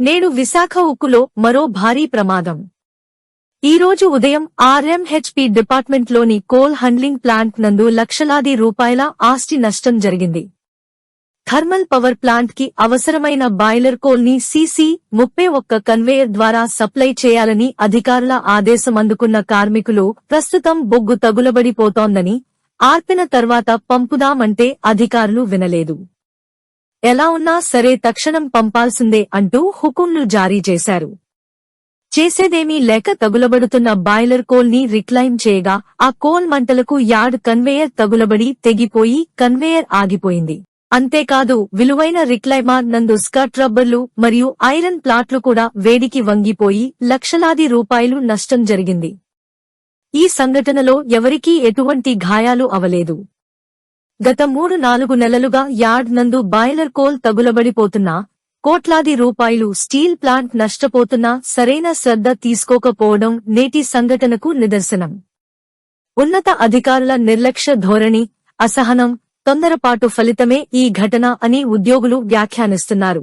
నేడు విశాఖ ఉక్కులో మరో భారీ ప్రమాదం. ఈరోజు ఉదయం ఆర్ఎంహెచ్పి డిపార్ట్మెంట్లోని కోల్ హండ్లింగ్ ప్లాంట్ నందు లక్షలాది రూపాయల ఆస్తి నష్టం జరిగింది. థర్మల్ పవర్ ప్లాంట్కి అవసరమైన బాయిలర్ కోల్ని సీసీ ముప్పై ఒక్క కన్వేయర్ ద్వారా సప్లై చేయాలని అధికారుల ఆదేశం అందుకున్న కార్మికులు ప్రస్తుతం బొగ్గు తగులబడిపోతోందని ఆర్పిన తర్వాత పంపుదామంటే అధికారులు వినలేదు. ఎలా ఉన్నా సరే తక్షణం పంపాల్సిందే అంటూ హుకుంలు జారీ చేశారు. చేసేదేమీ లేక తగులబడుతున్న బాయిలర్ కోల్ని రిక్లైమ్ చేయగా ఆ కోల్ మంటలకు యార్డ్ కన్వేయర్ తగులబడి తెగిపోయి కన్వేయర్ ఆగిపోయింది. అంతేకాదు విలువైన రిక్లైమా నందు స్కర్ట్ రబ్బర్లు మరియు ఐరన్ ప్లాట్లు కూడా వేడికి వంగిపోయి లక్షలాది రూపాయలు నష్టం జరిగింది. ఈ సంఘటనలో ఎవరికీ ఎటువంటి గాయాలు అవలేదు. గత మూడు నాలుగు నెలలుగా యార్డ్ నందు బాయిలర్ కోల్ తగులబడిపోతున్నా కోట్లాది రూపాయలు స్టీల్ ప్లాంట్ నష్టపోతున్నా సరైన శ్రద్ధ తీసుకోకపోవడం నేటి సంఘటనకు నిదర్శనం. ఉన్నత అధికారుల నిర్లక్ష్య ధోరణి అసహనం తొందరపాటు ఫలితమే ఈ ఘటన అని ఉద్యోగులు వ్యాఖ్యానిస్తున్నారు.